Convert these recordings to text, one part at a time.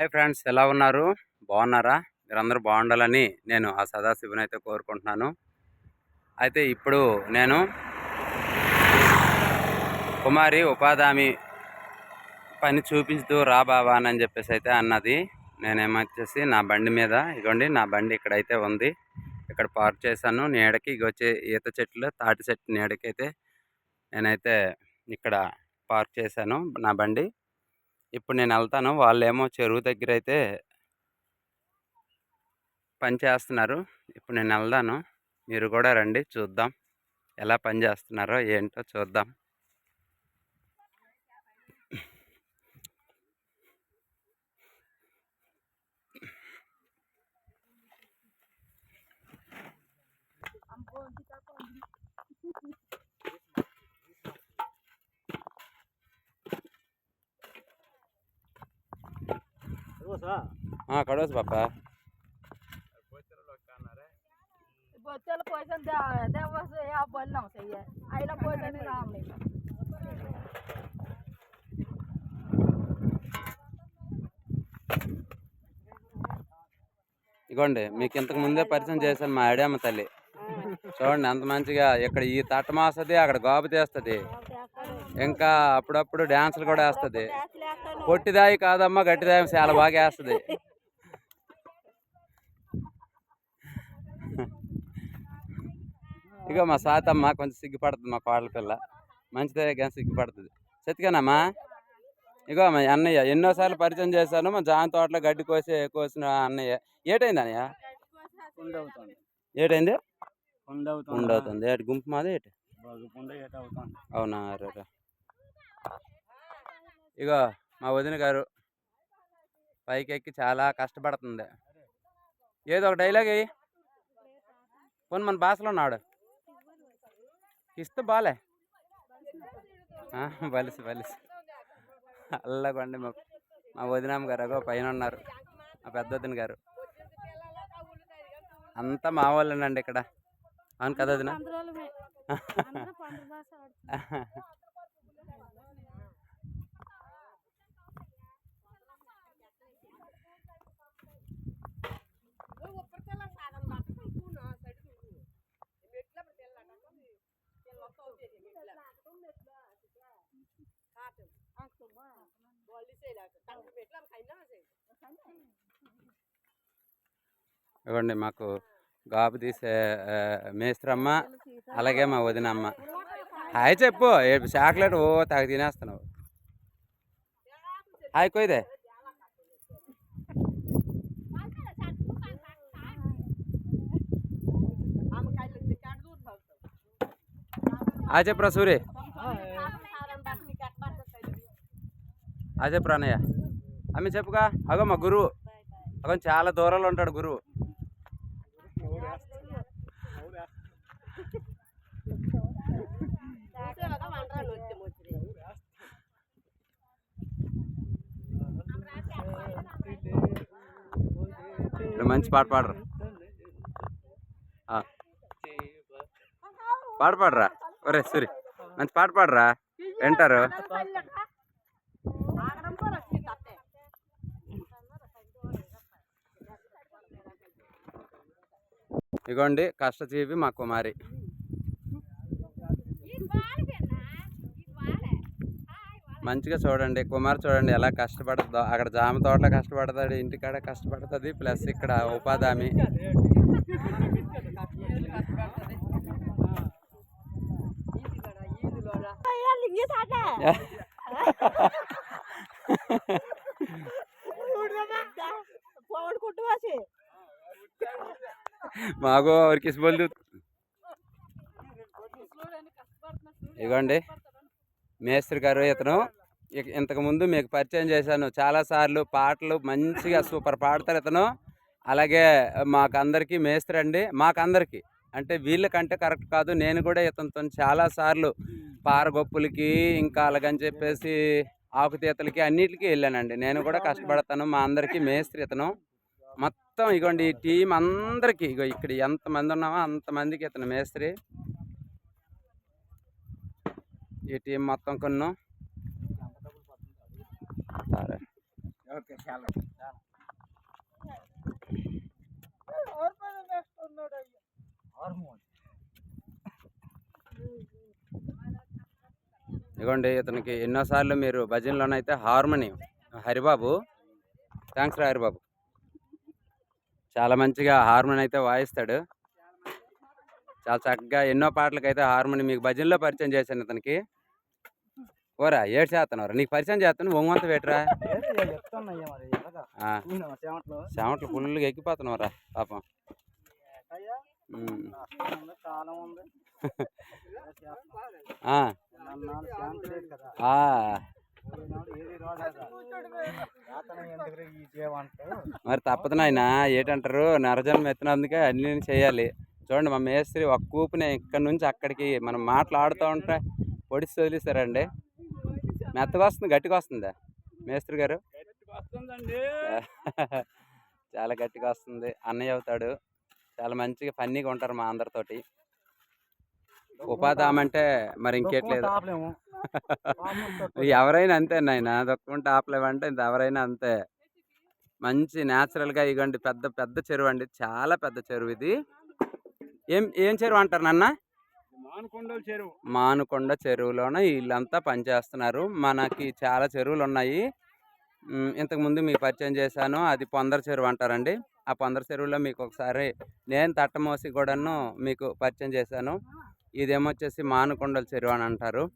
Hi friends ఎలా ఉన్నారు? బాగున్నారా? మీరందరూ బాగుండాలని నేను ఆ సదాశివుని అయితే కోరుకుంటున్నాను. అయితే ఇప్పుడు నేను కుమారి ఉపాధామి పని చూపించుతూ రా బాబా అని చెప్పేసి అయితే అన్నది. నేనేమొచ్చేసి నా బండి మీద ఇగోండి నా బండి ఇక్కడైతే ఉంది. ఇక్కడ పార్క్ చేశాను. నీడకి ఇగ వచ్చే ఈత చెట్లు తాటి చెట్టు నీడకి అయితే నేనైతే ఇక్కడ పార్క్ చేశాను. నా బండి ఇప్పుడు నేను వెళ్తాను. వాళ్ళేమో చెరువు దగ్గర అయితే పని చేస్తున్నారు. ఇప్పుడు నేను వెళ్దాను. మీరు కూడా రండి. చూద్దాం. ఎలా పని చేస్తున్నారో ఏంటో చూద్దాం. కడవచ్చు పాప. ఇగోండి మీకు ఇంతకు ముందే పరిచయం చేశాను మా ఆడమ్మ తల్లి. చూడండి అంత మంచిగా ఇక్కడ ఈ తట్టమాస్తుంది అక్కడ గోబు తీస్తుంది. ఇంకా అప్పుడప్పుడు డ్యాన్సులు కూడా వేస్తుంది. పొట్టిదాయి కాదమ్మా గట్టిదాయి చాలా బాగా వేస్తుంది. ఇగో మా సాతమ్మ కొంచెం సిగ్గుపడుతుంది మా కోడల పిల్ల. మంచిదే కానీ సిగ్గుపడుతుంది. సతికేనమ్మా ఇగో మా అన్నయ్య ఎన్నోసార్లు పరిచయం చేశాను మా జామ తోటలో గడ్డి కోసి కోసిన అన్నయ్య. ఏటైంది అన్నయ్య? ఏటైంది? ఉండవుతుంది ఏటి గుంపు మాది ఏటి? అవునా ఇగో మా వదిన గారు పైకి ఎక్కి చాలా కష్టపడుతుంది. ఏదో ఒక డైలాగ్ అయ్యి పోనీ మన భాషలో ఉన్నాడు ఇస్తే బాలే. ఆ, బలిసి బలిసి అల్లగండి మా మా వదినమ్మ గారు అగో పైన ఉన్నారు మా పెద్ద వదిన గారు. అంతా మా వాళ్ళేనండి ఇక్కడ. అవును కదా వదిన? ఇవ్వండి మాకు గాబు తీసే మేస్త్రమ్మ అలాగే మా వదినమ్మ. హాయ్ చెప్పు చాక్లెట్ ఓ తాగి తినేస్తున్నావు. హాయ్ కొయ్యదే హాయ్ చెప్పురా సూరి. హాయ్ చెప్పురా అన్నయ్య. చెప్పుగా అగో మా గురువు అగో చాలా దూరంలో ఉంటాడు గురువు ఇక్కడ మంచి పాట పాడరు. పాట పాడరా? ఒరే సూరి. మంచి పాట పాడరా? వింటారు? ఇగోండి కష్టజీవి మా కుమారి. మంచిగా చూడండి కుమార్ చూడండి ఎలా కష్టపడుతుందో. అక్కడ జామ తోటలో కష్టపడతాడు ఇంటికాడ కష్టపడుతుంది ప్లస్ ఇక్కడ ఉపాధి మాకు ఎవరికి బోల్దు ఇగోండి మేస్త్రి గారు ఇతను. ఇక- మీకు పరిచయం చేశాను చాలాసార్లు పాటలు మంచిగా సూపర్ పాడతారు ఇతను. అలాగే మాకందరికీ మేస్త్రి అండి. మాకందరికీ. అంటే వీళ్ళకంటే కరెక్ట్ కాదు. నేను కూడా ఇతనితో చాలాసార్లు పారగొప్పులకి ఇంకా అలాగని చెప్పేసి ఆకుతీతలకి అన్నిటికీ వెళ్ళానండి. నేను కూడా కష్టపడతాను. మా అందరికీ మేస్త్రి ఇతను. మొత్తం ఇగోండి ఈ టీం అందరికీ ఇగో ఇక్కడ ఎంతమంది ఉన్నామో అంతమందికి ఇతను మేస్త్రి. ఈ టీం మొత్తం కొన్నాం. సరే. ఓకే చాలా. హార్మోన్ ఇదిగోండి ఇతనికి ఎన్నోసార్లు మీరు భజనలోనైతే హార్మోని హరిబాబు. థ్యాంక్స్ రా హరిబాబు. చాలా మంచిగా హార్మోని అయితే వాయిస్తాడు. చాలా చక్కగా ఎన్నో పాటలకైతే హార్మోని మీకు భజనలో పరిచయం చేశాను ఇతనికి. ఓరా ఏడు చేస్తున్నారా నీకు పరిచయం చేస్తాను ఒంగంత పెట్టరా? చెమటలు ఫుల్గా ఎక్కిపోతున్నావురా పాపం. శాంతి మరి తప్పదు నాయన ఏంటంటారు? నరజన్మ ఎత్తినందుకే అన్ని చేయాలి. చూడండి మా మేస్త్రి ఒక్క కూపునే ఇక్కడ నుంచి అక్కడికి మనం మాట్లాడుతూ ఉంటే పొడిచి వదిలేస్తారండి మెత్తగా వస్తుంది గట్టిగా వస్తుందా? మేస్త్రి గారు? చాలా గట్టిగా వస్తుంది. అన్నయ్య అవుతాడు. చాలా మంచిగా ఫన్నీగా ఉంటారు మా అందరితోటి. ఉపాధి ఆమంటే మరి ఇంకేట్లేదు. ఎవరైనా అంతే నాయన దొక్కుంటే ఆపలేమంటే ఇంత ఎవరైనా అంతే. మంచి న్యాచురల్గా ఇగోండి పెద్ద పెద్ద చెరువు అండి. చాలా పెద్ద చెరువు ఇది. ఏం ఏం చెరువు అంటారు నాన్న? మానుకొండ చెరువులోన వీళ్ళంతా పనిచేస్తున్నారు. మనకి చాలా చెరువులు ఉన్నాయి ఇంతకుముందు మీకు పరిచయం చేశాను. అది పొందర చెరువు అంటారండి. ఆ పొందర చెరువులో మీకు ఒకసారి నేను తట్టమోసి కూడాను మీకు పరిచయం చేశాను. ఇదేమొచ్చేసి మానుకొండల చెరువు అని అంటారు.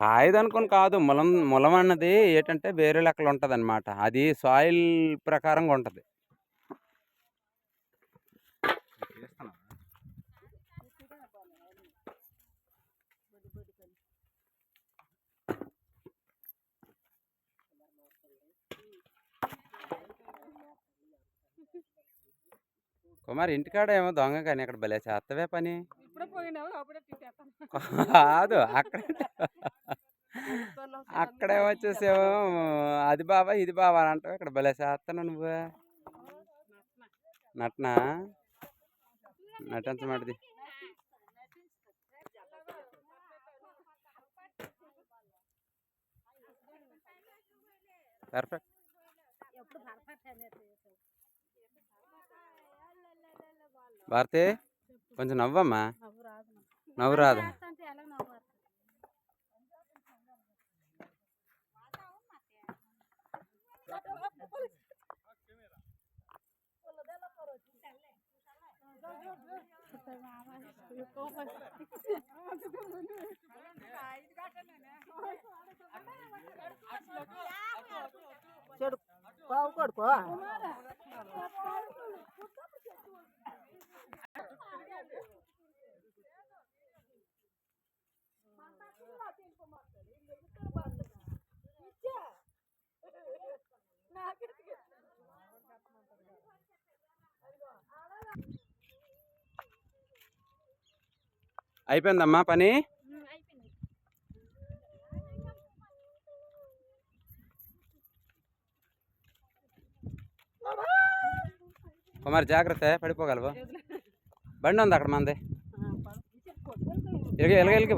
కాయదనుకుని కాదు ములం ములం అన్నది ఏంటంటే వేరే లెక్కలు ఉంటుంది అది సాయిల్ ప్రకారంగా ఉంటుంది. కుమార్ ఇంటికాడ ఏమో దొంగ కానీ అక్కడ భలే చేస్తవే పని. కాదు అక్కడ అక్కడే వచ్చేసేమో అది బాబా ఇది బాబా అని అంటావు ఇక్కడ భలే చేస్తాను నువ్వు. నటనా. నటించమాటది. పర్ఫెక్ట్. భారతి కొంచెం నవ్వమ్మా. నవ్వు రాదు చెడు. బావు కొడుకో అయిపోయిందమ్మా పని? కుమార్ జాగ్రత్త పడిపోగలవు. బండి ఉంది అక్కడ మంది. ఎలగ ఎలగ ఎలగ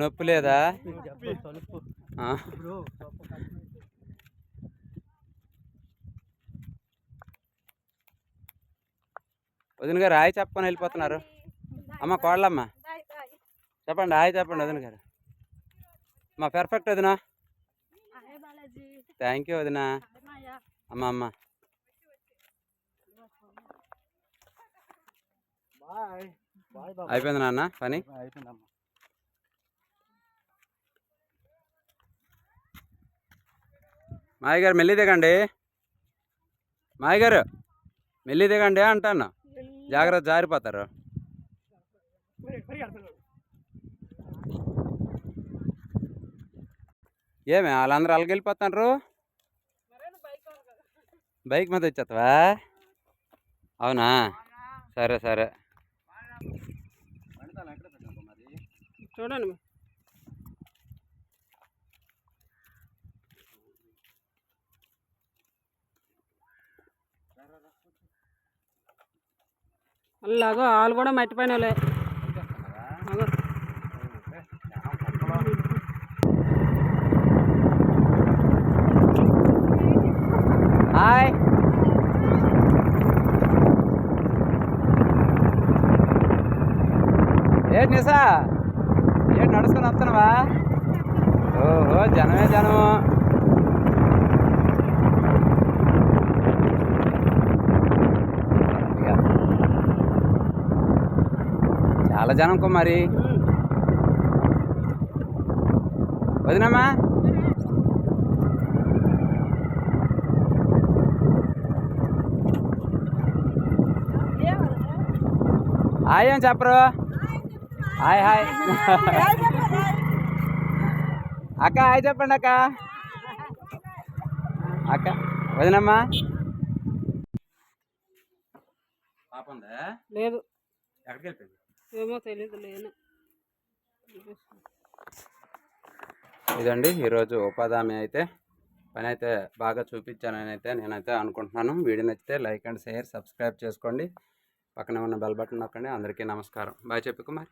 నొప్పి లేదా? వదిన గారు హాయ్ చెప్పని వెళ్ళిపోతున్నారు. అమ్మ కోళ్ళమ్మ చెప్పండి హాయ్ చెప్పండి వదిన గారు. మా పర్ఫెక్ట్ వదినా. థ్యాంక్ యూ వదినా. అమ్మ అమ్మ. అయిపోయింది నాన్న పని? అయిపోయిందమ్మా. మాయ గారు మెల్లి దిగండి. మాయ గారు మెల్లి దిగండి అంటాను జాగ్రత్త జారిపోతారు. ఏమే వాళ్ళందరూ అలాగ వెళ్ళిపోతున్నారు బైక్ మీద వచ్చేస్తావా అవునా? సరే సరే. చూడండి అలాగో వాళ్ళు కూడా మట్టిపోయిన వాళ్ళే ఏంటి నిసా ఏంటి నడుచుకొని వస్తున్నావా? ఓహో జనమే జనము. చాలా జనం కుమారి వదినమ్మా. ఏం చెప్పరు? Hi hi. అక్క హాయ్ చెప్పండి అక్క. అక్క వదినమ్మా. పాప ఉందా? లేదు. ఎక్కడికి వెళ్ళిపోయింది? ఏమో తెలియదు లేను. ఇదండి ఈరోజు ఉపాధి హామీ అయితే. పని అయితే బాగా చూపించానని అయితే నేనైతే అనుకుంటున్నాను. వీడియో నచ్చితే లైక్ అండ్ షేర్ సబ్స్క్రైబ్ చేసుకోండి. పక్కన ఉన్న బెల్ బటన్ నొక్కండి. అందరికీ నమస్కారం. బాయ్ చెప్పు కుమార్.